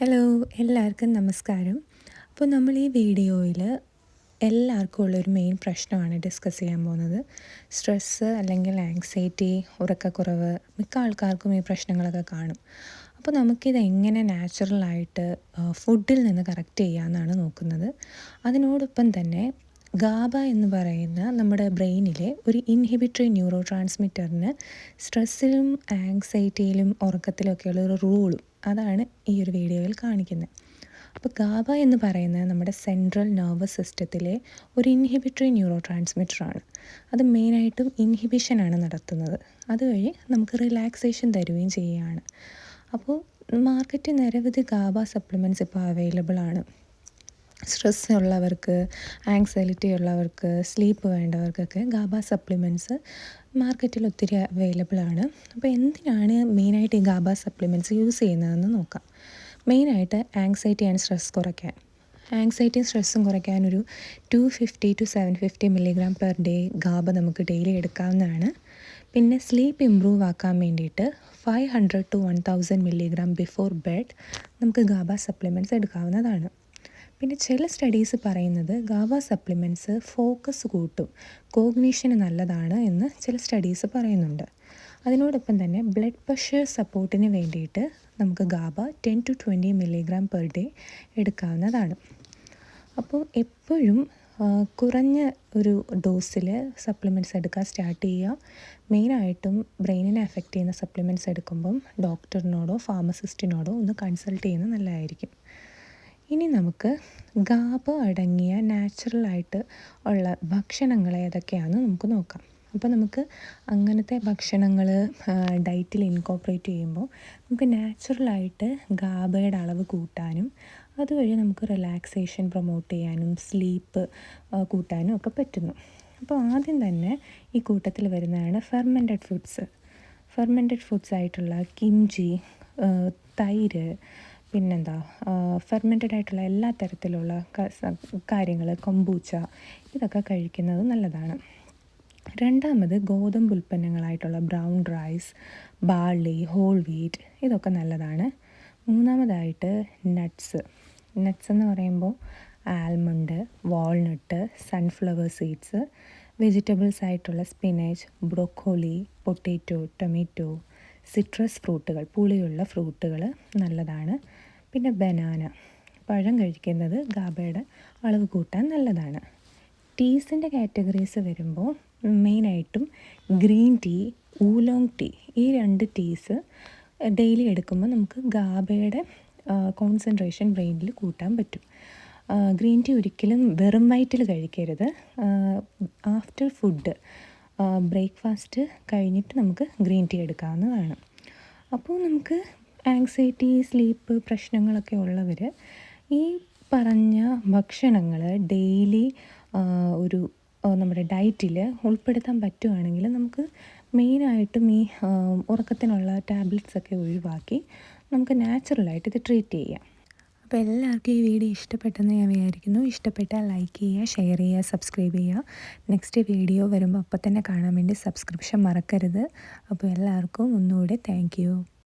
Hello എല്ലാവർക്കും നമസ്കാരം. അപ്പോൾ നമ്മൾ ഈ വീഡിയോയിൽ എല്ലാവർക്കും ഉള്ളൊരു മെയിൻ പ്രശ്നമാണ് ഡിസ്കസ് ചെയ്യാൻ പോകുന്നത്. സ്ട്രെസ്സ് അല്ലെങ്കിൽ ആങ്സൈറ്റി ഉറക്കക്കുറവ് മിക്ക ആൾക്കാർക്കും ഈ പ്രശ്നങ്ങളൊക്കെ കാണും. അപ്പോൾ നമുക്കിത് എങ്ങനെ നാച്ചുറലായിട്ട് ഫുഡിൽ നിന്ന് കറക്റ്റ് ചെയ്യാമെന്നാണ് നോക്കുന്നത്. അതിനോടൊപ്പം തന്നെ ഗാബ എന്ന് പറയുന്ന നമ്മുടെ ബ്രെയിനിലെ ഒരു ഇൻഹിബിറ്ററി ന്യൂറോ ട്രാൻസ്മിറ്ററിന് സ്ട്രെസ്സിലും ആങ്സൈറ്റിയിലും ഉറക്കത്തിലൊക്കെയുള്ള ഒരു റൂളും അതാണ് ഈ ഒരു വീഡിയോയിൽ കാണിക്കുന്നത്. അപ്പോൾ ഗാബ എന്ന് പറയുന്നത് നമ്മുടെ സെൻട്രൽ നെർവസ് സിസ്റ്റത്തിലെ ഒരു ഇൻഹിബിറ്ററി ന്യൂറോ ട്രാൻസ്മിറ്ററാണ് അത് മെയിനായിട്ടും ഇൻഹിബിഷനാണ് നടത്തുന്നത്. അതുവഴി നമുക്ക് റിലാക്സേഷൻ തരുകയും ചെയ്യുകയാണ്. അപ്പോൾ മാർക്കറ്റിൽ നിരവധി ഗാബ സപ്ലിമെന്റ്സ് ഇപ്പോൾ അവൈലബിൾ ആണ്. സ്ട്രെസ് ഉള്ളവർക്ക് ആങ്സൈറ്റി ഉള്ളവർക്ക് സ്ലീപ്പ് വേണ്ടവർക്കൊക്കെ ഗാബ സപ്ലിമെന്റ്സ് മാർക്കറ്റിൽ ഒത്തിരി അവൈലബിൾ ആണ്. അപ്പോൾ എന്തിനാണ് മെയിനായിട്ട് ഈ ഗാബ സപ്ലിമെന്റ്സ് യൂസ് ചെയ്യുന്നതെന്ന് നോക്കാം. മെയിനായിട്ട് ആങ്സൈറ്റി ആൻഡ് സ്ട്രെസ് കുറയ്ക്കാൻ. ആങ്സൈറ്റിയും സ്ട്രെസ്സും കുറയ്ക്കാൻ ഒരു two fifty two seven fifty milligram per day GABA നമുക്ക് ഡെയിലി എടുക്കാവുന്നതാണ്. പിന്നെ സ്ലീപ്പ് ഇമ്പ്രൂവ് ആക്കാൻ വേണ്ടിയിട്ട് five hundred two one thousand milligram before bed നമുക്ക് ഗാബ സപ്ലിമെന്റ്സ് എടുക്കാവുന്നതാണ്. പിന്നെ ചില സ്റ്റഡീസ് പറയുന്നത് ഗാവ സപ്ലിമെന്റ്സ് ഫോക്കസ് കൂട്ടും. കോഗ്നീഷന് നല്ലതാണ് എന്ന് ചില സ്റ്റഡീസ് പറയുന്നുണ്ട്. അതിനോടൊപ്പം തന്നെ ബ്ലഡ് പ്രഷർ സപ്പോർട്ടിന് വേണ്ടിയിട്ട് നമുക്ക് GABA ten two twenty milligram per day എടുക്കാവുന്നതാണ്. അപ്പോൾ എപ്പോഴും കുറഞ്ഞ ഒരു ഡോസിൽ സപ്ലിമെന്റ്സ് എടുക്കാൻ സ്റ്റാർട്ട് ചെയ്യുക. മെയിനായിട്ടും ബ്രെയിനിനെ എഫക്റ്റ് ചെയ്യുന്ന സപ്ലിമെന്റ്സ് എടുക്കുമ്പം ഡോക്ടറിനോടോ ഫാർമസിസ്റ്റിനോടോ ഒന്ന് കൺസൾട്ട് ചെയ്യുന്നത് നല്ലതായിരിക്കും. ഇനി നമുക്ക് ഗാബ അടങ്ങിയ നാച്ചുറലായിട്ട് ഉള്ള ഭക്ഷണങ്ങൾ ഏതൊക്കെയാണെന്ന് നമുക്ക് നോക്കാം. അപ്പോൾ നമുക്ക് അങ്ങനത്തെ ഭക്ഷണങ്ങൾ ഡയറ്റിൽ ഇൻകോപ്പറേറ്റ് ചെയ്യുമ്പോൾ നമുക്ക് നാച്ചുറലായിട്ട് ഗാബയുടെ അളവ് കൂട്ടാനും അതുവഴി നമുക്ക് റിലാക്സേഷൻ പ്രൊമോട്ട് ചെയ്യാനും സ്ലീപ്പ് കൂട്ടാനും ഒക്കെ പറ്റുന്നു. അപ്പോൾ ആദ്യം തന്നെ ഈ കൂട്ടത്തിൽ വരുന്നതാണ് ഫെർമെന്റഡ് ഫുഡ്സ് ഫെർമെന്റഡ് ഫുഡ്സ് ആയിട്ടുള്ള കിംജി തൈര് പിന്നെന്താ ഫെർമെന്റഡ് ആയിട്ടുള്ള എല്ലാ തരത്തിലുള്ള കാര്യങ്ങൾ കൊമ്പൂച്ച ഇതൊക്കെ കഴിക്കുന്നത് നല്ലതാണ്. രണ്ടാമത് ഗോതമ്പ് ഉൽപ്പന്നങ്ങളായിട്ടുള്ള brown rice barley whole wheat ഇതൊക്കെ നല്ലതാണ്. മൂന്നാമതായിട്ട് നട്ട്സ് നട്ട്സ് എന്ന് പറയുമ്പോൾ almond walnut sunflower seeds vegetables ആയിട്ടുള്ള spinach broccoli potato tomato citrus ഫ്രൂട്ടുകൾ പുളിയുള്ള ഫ്രൂട്ടുകൾ നല്ലതാണ്. പിന്നെ ബനാന പഴം കഴിക്കുന്നത് ഗാബയുടെ അളവ് കൂട്ടാൻ നല്ലതാണ്. ടീസിന്റെ കാറ്റഗറീസ് വരുമ്പോൾ മെയിനായിട്ടും ഗ്രീൻ ടീ ഊലോങ് ടീ ഈ രണ്ട് ടീസ് ഡെയിലി എടുക്കുമ്പോൾ നമുക്ക് ഗാബയുടെ കോൺസെൻട്രേഷൻ ബ്രെയിനിൽ കൂട്ടാൻ പറ്റും. ഗ്രീൻ ടീ ഒരിക്കലും വെറും വയറ്റിൽ കഴിക്കരുത്. ആഫ്റ്റർ ഫുഡ് ബ്രേക്ക്ഫാസ്റ്റ് കഴിഞ്ഞിട്ട് നമുക്ക് ഗ്രീൻ ടീ എടുക്കാവുന്നതാണ് അപ്പോൾ നമുക്ക് ആങ്സൈറ്റി സ്ലീപ്പ് പ്രശ്നങ്ങളൊക്കെ ഉള്ളവർ ഈ പറഞ്ഞ ഭക്ഷണങ്ങൾ ഡെയിലി ഒരു നമ്മുടെ ഡയറ്റിൽ ഉൾപ്പെടുത്താൻ പറ്റുവാണെങ്കിൽ നമുക്ക് മെയിനായിട്ടും ഈ ഉറക്കത്തിനുള്ള ടാബ്ലറ്റ്സൊക്കെ ഒഴിവാക്കി നമുക്ക് നാച്ചുറലായിട്ട് ഇത് ട്രീറ്റ് ചെയ്യാം. അപ്പോൾ എല്ലാവർക്കും ഈ വീഡിയോ ഇഷ്ടപ്പെട്ടെന്ന് ഞാൻ വിചാരിക്കുന്നു. ഇഷ്ടപ്പെട്ടാൽ ലൈക്ക് ചെയ്യുക ഷെയർ ചെയ്യുക സബ്സ്ക്രൈബ് ചെയ്യുക. നെക്സ്റ്റ് വീഡിയോ വരുമ്പോൾ അപ്പോൾ തന്നെ കാണാൻ വേണ്ടി സബ്സ്ക്രിപ്ഷൻ മറക്കരുത്. അപ്പോൾ എല്ലാവർക്കും ഒന്നുകൂടെ താങ്ക്